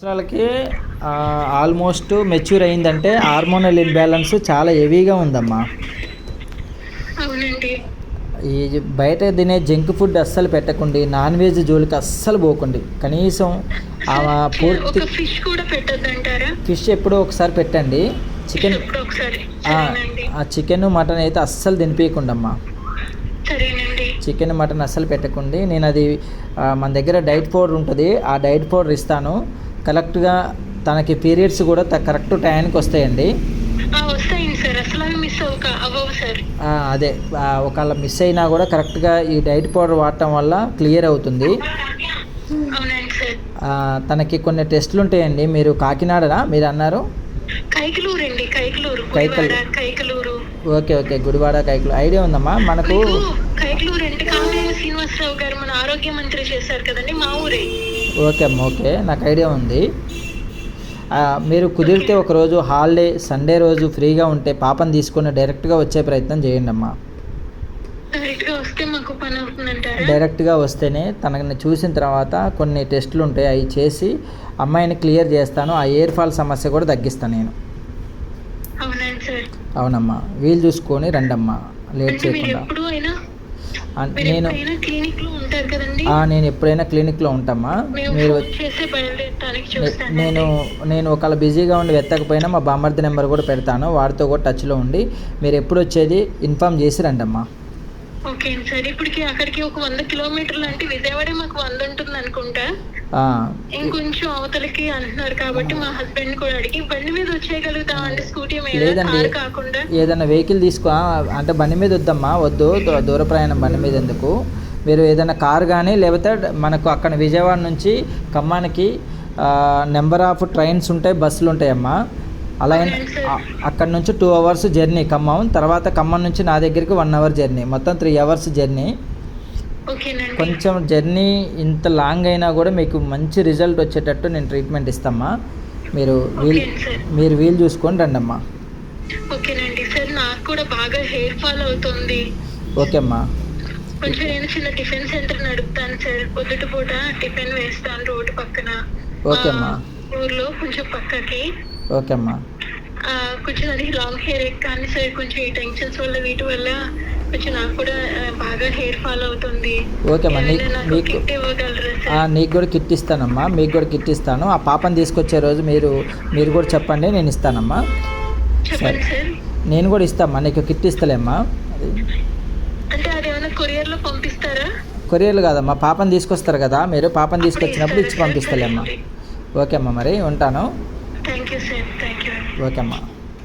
సంవత్సరాలకి almost mature అయిందంటే hormonal imbalance చాలా హెవీగా ఉందమ్మా. ఈ బయట తినే జంక్ ఫుడ్ అస్సలు పెట్టకండి నాన్ వెజ్ జోలికి అస్సలు పోకండి. కనీసం పూర్తి ఫిష్ కూడా పెట్టద్దంటారా? ఫిష్ ఎప్పుడో ఒకసారి పెట్టండి. చికెన్ ఆ, చికెన్ మటన్ అయితే అస్సలు తినిపించకుండా అమ్మా సరేనండి. చికెన్ మటన్ అస్సలు పెట్టకండి. నేను అది మన దగ్గర డైట్ పౌడర్ ఉంటుంది. ఆ డైట్ పౌడర్ ఇస్తాను. కరెక్ట్గా తనకి పీరియడ్స్ కూడా కరెక్ట్ టైంకి వస్తాయండి. అదే. ఒకవేళ మిస్ అయినా కూడా కరెక్ట్గా ఈ డైట్ పౌడర్ వాడటం వల్ల క్లియర్ అవుతుంది. తనకి కొన్ని టెస్టులు ఉంటాయండి. మీరు కాకినాడనా? మీరు అన్నారు? కైకలూరు. కైకలూరు. కైకలూరు. కైకలూరు. Okay okay. గుడివాడ కైకులు ఐడియా ఉందమ్మా మనకు? కైకలూరు అంటే శ్రీనివాసరావు గారు మన ఆరోగ్య మంత్రి చేశారు కదండి మా ఊరే. ఓకే అమ్మ ఓకే. నాకు ఐడియా ఉంది. మీరు కుదిరితే ఒకరోజు హాలిడే సండే రోజు ఫ్రీగా ఉంటే పాపని తీసుకొని డైరెక్ట్గా వచ్చే ప్రయత్నం చేయండి అమ్మా. డైరెక్ట్గా వస్తేనే తనని చూసిన తర్వాత కొన్ని టెస్టులు ఉంటాయి అవి చేసి అమ్మాయిని క్లియర్ చేస్తాను. ఆ ఎయిర్ ఫాల్ సమస్య కూడా తగ్గిస్తాను నేను. అవునమ్మా. వీలు చూసుకొని రండమ్మా. లేట్ చేయకుండా ఎప్పుడు అయినా ఆ, మీరు నేను నేను ఎప్పుడైనా క్లినిక్లో ఉంటామా? మీరు నేను నేను ఒకవేళ బిజీగా ఉండి వెతకపోయినా మా బామ్మర్ది నెంబర్ కూడా పెడతాను. వాడితో కూడా టచ్లో ఉండి మీరు ఎప్పుడు వచ్చేది ఇన్ఫామ్ చేసి రండమ్మా. ఓకే సార్ ఇప్పటికి అక్కడికి ఒక వంద కిలోమీటర్లు అంటే విజయవాడ మాకు వంద ఉంటుంది అనుకుంటా. ఇంకొంచెం అవతలకి అంటున్నారు కాబట్టి మా హస్బెండ్ కూడా అడిగి బండి మీద వచ్చేయగలుగుతాం అంటే స్కూటీ మీద. కార్ కాకుండా. ఏదైనా వెహికల్ తీసుకో అంటే బండి మీద వద్దమ్మా వద్దు దూర ప్రయాణం బండి మీద ఎందుకు? మీరు ఏదైనా కార్ కానీ లేకపోతే మనకు అక్కడ విజయవాడ నుంచి ఖమ్మానికి నెంబర్ ఆఫ్ ట్రైన్స్ ఉంటాయి బస్సులు ఉంటాయమ్మా. అలా అక్కడ నుంచి టూ అవర్స్ జర్నీ ఖమ్మం. తర్వాత ఖమ్మం నుంచి నా దగ్గరికి వన్ అవర్ జర్నీ మొత్తం త్రీ అవర్స్ జర్నీ కొంచెం జర్నీ ఇంత లాంగ్ అయినా కూడా మీకు మంచి రిజల్ట్ వచ్చేటట్టు నేను ట్రీట్మెంట్ ఇస్తామ్మా. మీరు వీల్ మీరు వీలు చూసుకొని ఓకేనండి సార్ నాకు కూడా బాగా హెయిర్ ఫాల్ అవుతుంది. ఓకే అమ్మా. కొంచెం నేను చిన్న టిఫిన్ సెంటర్ నడుపుతాను సార్ పొద్దుట పూట టిఫిన్ వేస్తాను రోడ్డు పక్కన. ఓకే అమ్మా. ఊర్లో కొంచెం పక్కకి. ఓకే అమ్మా. కొంచెం అది లాంగ్ హెయిర్ కానీ సార్ కొంచెం ఈ టెన్షన్స్ వల్ల వీటి వల్ల కొంచెం నాకు కూడా బాగా హెయిర్ ఫాల్ అవుతుంది. ఓకే అమ్మా మీకు నీకు కూడా కిట్ ఇస్తానమ్మా మీకు కూడా కిట్ ఇస్తాను. ఆ పాపని తీసుకొచ్చే రోజు మీరు మీరు కూడా చెప్పండి నేను ఇస్తానమ్మా. సార్. నేను కూడా ఇస్తామ్మా నీకు కిట్ ఇస్తలేమ్మా. అది అంటే అది ఏమైనా కొరియర్లో పంపిస్తారా? కొరియర్లు కాదమ్మా పాపని తీసుకొస్తారు కదా మీరు పాపని తీసుకొచ్చినప్పుడు ఇచ్చి పంపిస్తలేమ్మా. ఓకే అమ్మా మరి ఉంటాను. Thank you sir thank you okay అమ్మా